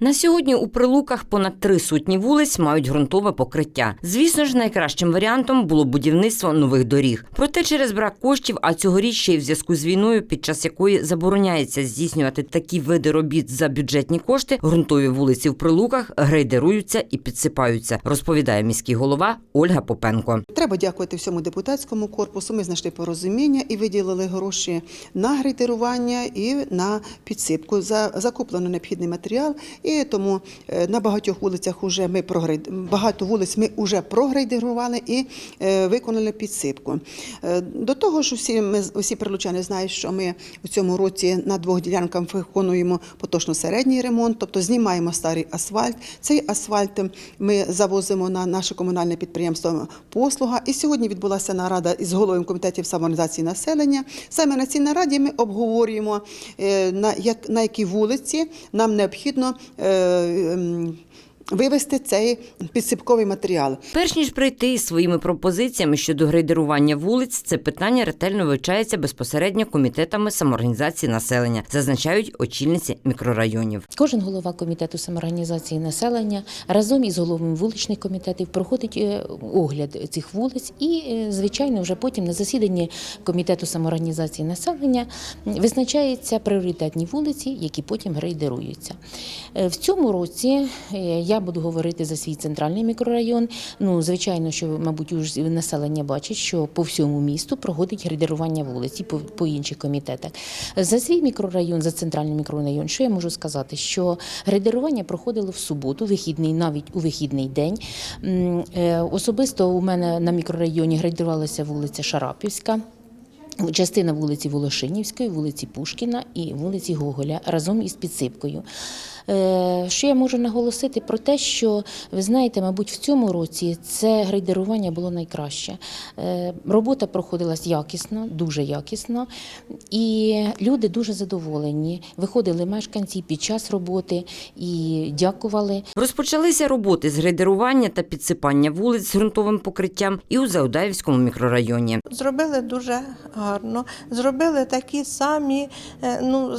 На сьогодні у прилуках понад три сотні вулиць мають ґрунтове покриття. Звісно ж, найкращим варіантом було будівництво нових доріг. Проте через брак коштів, а цьогоріч ще й в зв'язку з війною, під час якої забороняється здійснювати такі види робіт за бюджетні кошти, ґрунтові вулиці в прилуках грейдеруються і підсипаються, розповідає міський голова Ольга Попенко. Треба дякувати всьому депутатському корпусу. Ми знайшли порозуміння і виділили гроші на грейдерування і на підсипку. За закуплено необхідний матеріал, і тому е, на багатьох вулицях уже ми прогрейд... багато вулиць ми вже прогрейдерували і е, виконали підсипку. Е, До того ж, усі ми усі прилучани знають, що ми у цьому році на двох ділянках виконуємо поточно середній ремонт, тобто знімаємо старий асфальт. Цей асфальт ми завозимо на наше комунальне підприємство послуга. І сьогодні відбулася нарада із головою комітетів самоорганізації населення. Саме на цій нараді ми обговорюємо на як на якій вулиці нам необхідно. euh, euh Вивести цей підсипковий матеріал. Перш ніж прийти із своїми пропозиціями щодо грейдерування вулиць, це питання ретельно вивчається безпосередньо комітетами самоорганізації населення, зазначають очільниці мікрорайонів. Кожен голова комітету самоорганізації населення разом із головами вуличних комітетів проходить е, огляд цих вулиць, і, е, звичайно, вже потім на засіданні комітету самоорганізації населення визначаються пріоритетні вулиці, які потім грейдеруються. Е, В цьому році е, я буду говорити за свій центральний мікрорайон. Ну, звичайно, що, мабуть, уже населення бачить, що по всьому місту проходить грейдерування вулиць і по, по інших комітетах. За свій мікрорайон, за центральний мікрорайон, що я можу сказати? Що грейдерування проходило в суботу, вихідний, навіть у вихідний день. Е, Особисто у мене на мікрорайоні грейдерувалася вулиця Шарапівська. Частина вулиці Волошинівської, вулиці Пушкіна і вулиці Гоголя разом із підсипкою. Е, Що я можу наголосити про те, що ви знаєте, мабуть, в цьому році це грейдерування було найкраще. Е, Робота проходилась якісно, дуже якісно, і люди дуже задоволені. Виходили мешканці під час роботи і дякували. Розпочалися роботи з грейдерування та підсипання вулиць з ґрунтовим покриттям і у Заудаївському мікрорайоні. Зробили дуже гарно. Зробили такі самі, е, ну,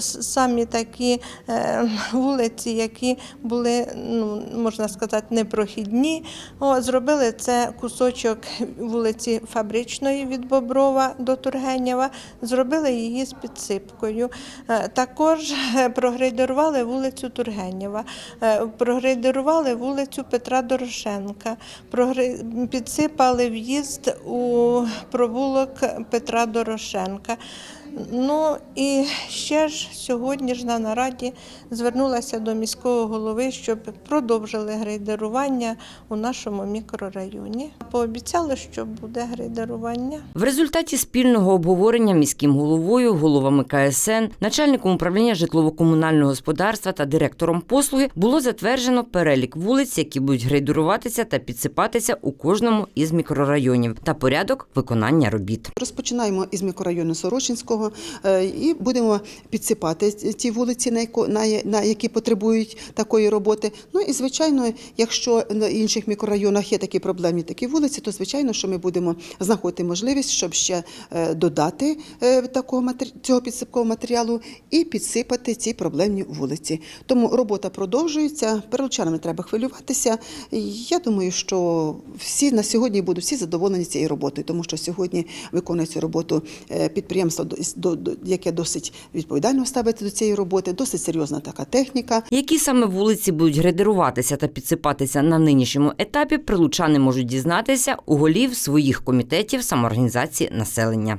самі такі е, вулиці, які були, ну, можна сказати, непрохідні. О, зробили це кусочок вулиці Фабричної від Боброва до Тургенєва. Зробили її з підсипкою. Е, Також прогрейдерували вулицю Тургенєва, прогрейдерували вулицю Петра Дорошенка, підсипали в'їзд у провулок Петра Дорошенка. Ну і ще ж сьогодні ж на нараді звернулася до міського голови, щоб продовжили грейдерування у нашому мікрорайоні. Пообіцяли, що буде грейдерування. В результаті спільного обговорення міським головою, головами КСН, начальником управління житлово-комунального господарства та директором послуги було затверджено перелік вулиць, які будуть грейдеруватися та підсипатися у кожному із мікрорайонів та порядок виконання робіт. Розпочинаємо із мікрорайону Сорочинського е, і будемо підсипати ті вулиці, на які потребують такої роботи. Ну і звичайно, якщо на інших мікрорайонах є такі проблемні такі вулиці, то звичайно, що ми будемо знаходити можливість, щоб ще е, додати е, такого цього підсипкового матеріалу і підсипати ці проблемні вулиці. Тому робота продовжується. Перелучанам не треба хвилюватися. Я думаю, що всі на сьогодні будуть всі задоволені цією роботою, тому що сьогодні виконує цю роботу підприємство, до- до- яке досить відповідально ставиться до цієї роботи, досить серйозна така техніка. Які саме вулиці будуть градируватися та підсипатися на нинішньому етапі, прилучани можуть дізнатися у голів своїх комітетів самоорганізації населення.